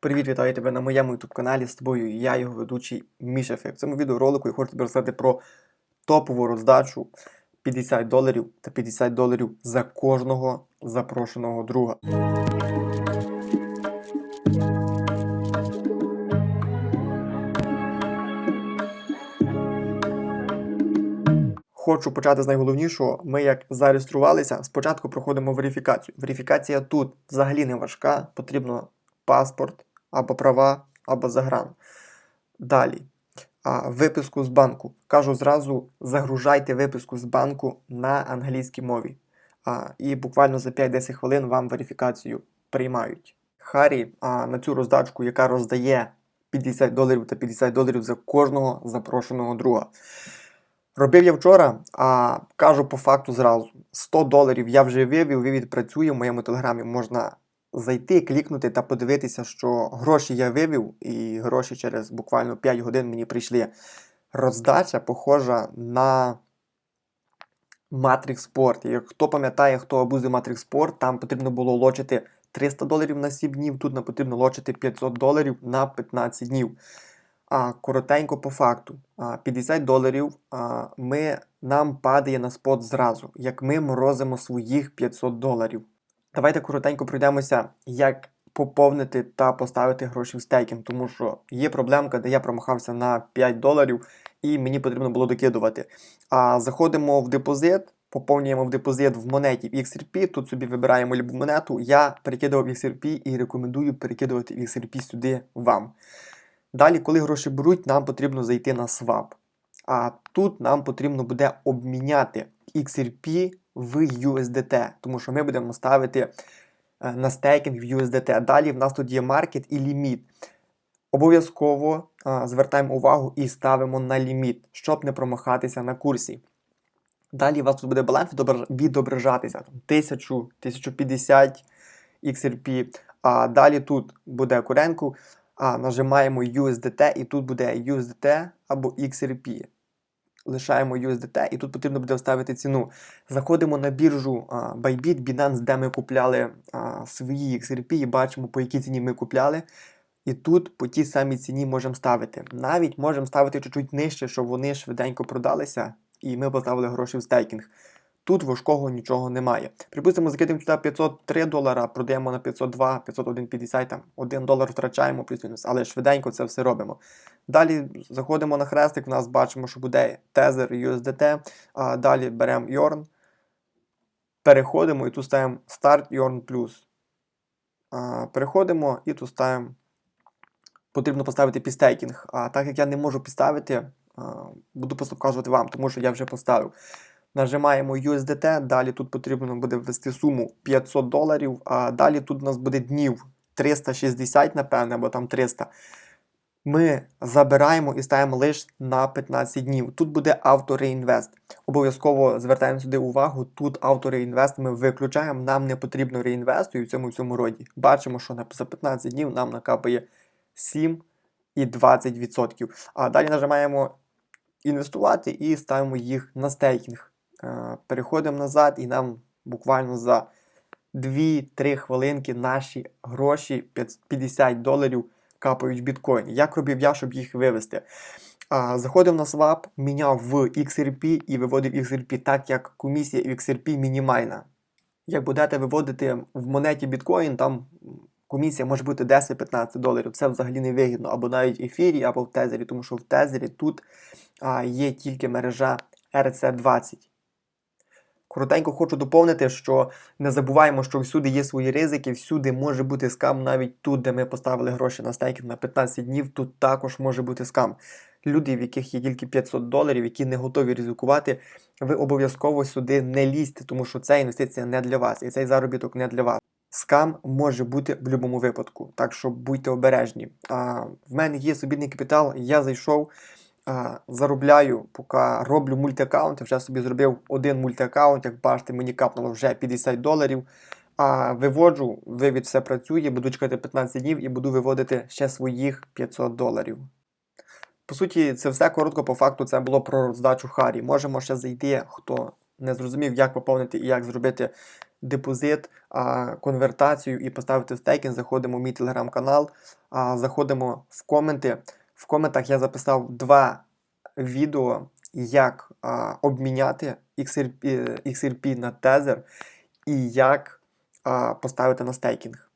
Привіт, вітаю тебе на моєму YouTube каналі. З тобою я, його ведучий Міша Фе. В цьому відеоролику я хочу тобі розказати про топову роздачу 50 доларів та 50 доларів за кожного запрошеного друга. Хочу почати з найголовнішого. Ми як зареєструвалися, спочатку проходимо верифікацію. Верифікація тут взагалі не важка, потрібно паспорт або права, або загран. Далі. А, виписку з банку. Кажу зразу, загружайте виписку з банку на англійській мові. А, і буквально за 5-10 хвилин вам верифікацію приймають. Харі а, на цю роздачку, яка роздає 50 доларів та 50 доларів за кожного запрошеного друга. Робив я вчора, а кажу по факту зразу: 100 доларів я вже вивів, вивід працює в моєму телеграмі. Можна зайти, клікнути та подивитися, що гроші я вивів, і гроші через буквально 5 годин мені прийшли. Роздача похожа на Matrix Sport. Як хто пам'ятає, хто абузив Matrix Sport, там потрібно було лочити 300 доларів на 7 днів, тут нам потрібно лочити 500 доларів на 15 днів. А коротенько по факту, 50 доларів ми, нам падає на спот зразу, як ми морозимо своїх 500 доларів. Давайте коротенько пройдемося, як поповнити та поставити гроші в стейкінг, тому що є проблемка, де я промахався на 5 доларів і мені потрібно було докидувати. А заходимо в депозит, поповнюємо в депозит в монеті в XRP, тут собі вибираємо любу монету. Я перекидував в XRP і рекомендую перекидувати в XRP сюди вам. Далі, коли гроші беруть, нам потрібно зайти на swap. А тут нам потрібно буде обміняти XRP в USDT, тому що ми будемо ставити е, на стейкінг в USDT. Далі в нас тут є маркет і ліміт. Обов'язково звертаємо увагу і ставимо на ліміт, щоб не промахатися на курсі. Далі у вас тут буде баланс відображатися. там, 1000, 1050 XRP. А далі тут буде куренку. А, нажимаємо USDT і тут буде USDT або XRP. Лишаємо USDT і тут потрібно буде вставити ціну. Заходимо на біржу Bybit, Binance, де ми купляли свої XRP і бачимо, по якій ціні ми купляли. І тут по тій самій ціні можемо ставити. Навіть можемо ставити чуть-чуть нижче, щоб вони швиденько продалися, і ми поставили гроші в стейкінг. Тут важкого нічого немає. Припустимо, закидемо сюди 503 долара, продаємо на 502, 501,50, там 1 долар втрачаємо плюс-мінус, але швиденько це все робимо. Далі заходимо на хрестик, в нас бачимо, що буде Tether USDT, а далі беремо Yorn, переходимо і тут ставимо Start Yorn Plus. Переходимо і тут ставимо. Потрібно поставити підстейкінг. А так як я не можу підставити, буду просто вказувати вам, тому що я вже поставив. Нажимаємо USDT, далі тут потрібно буде ввести суму 500 доларів, а далі тут у нас буде днів 360, напевне, або там 300. Ми забираємо і ставимо лише на 15 днів. Тут буде авто-реінвест. Обов'язково звертаємо сюди увагу. Тут авто-реінвест ми виключаємо, нам не потрібно реінвесту і в цьому всьому роді. Бачимо, що за 15 днів нам накапає 7 і 20%. А далі нажимаємо інвестувати і ставимо їх на стейкінг. Е, Переходимо назад, і нам буквально за 2-3 хвилинки наші гроші 50 доларів капають в біткоін. Як робив я, щоб їх вивести? А, Заходив на swap, міняв в XRP і виводив XRP, так як комісія в XRP мінімальна. Як будете виводити в монеті біткоін, там комісія може бути 10-15 доларів. Це взагалі не вигідно, або навіть в ефірі, або в тезері, тому що в тезері тут а, є тільки мережа RC20. Коротенько хочу доповнити, що не забуваємо, що всюди є свої ризики, всюди може бути скам, навіть тут, де ми поставили гроші на стейкінг на 15 днів, тут також може бути скам. Люди, в яких є тільки 500 доларів, які не готові ризикувати, ви обов'язково сюди не лізьте, тому що ця інвестиція не для вас, і цей заробіток не для вас. Скам може бути в будь-якому випадку, так що будьте обережні. А, в мене є собідний капітал, я зайшов, заробляю, поки роблю мультиаккаунт, вже собі зробив один мультиаккаунт, як бачите, мені капнуло вже 50 доларів. А виводжу, вивід все працює, буду чекати 15 днів і буду виводити ще своїх 500 доларів. По суті, це все коротко по факту. Це було про роздачу Харі. Можемо ще зайти, хто не зрозумів, як поповнити і як зробити депозит, конвертацію і поставити стейкінг, заходимо в мій телеграм-канал, заходимо в коменти. В коментах я записав два відео, як а, обміняти XRP, XRP на тезер і як а, поставити на стейкінг.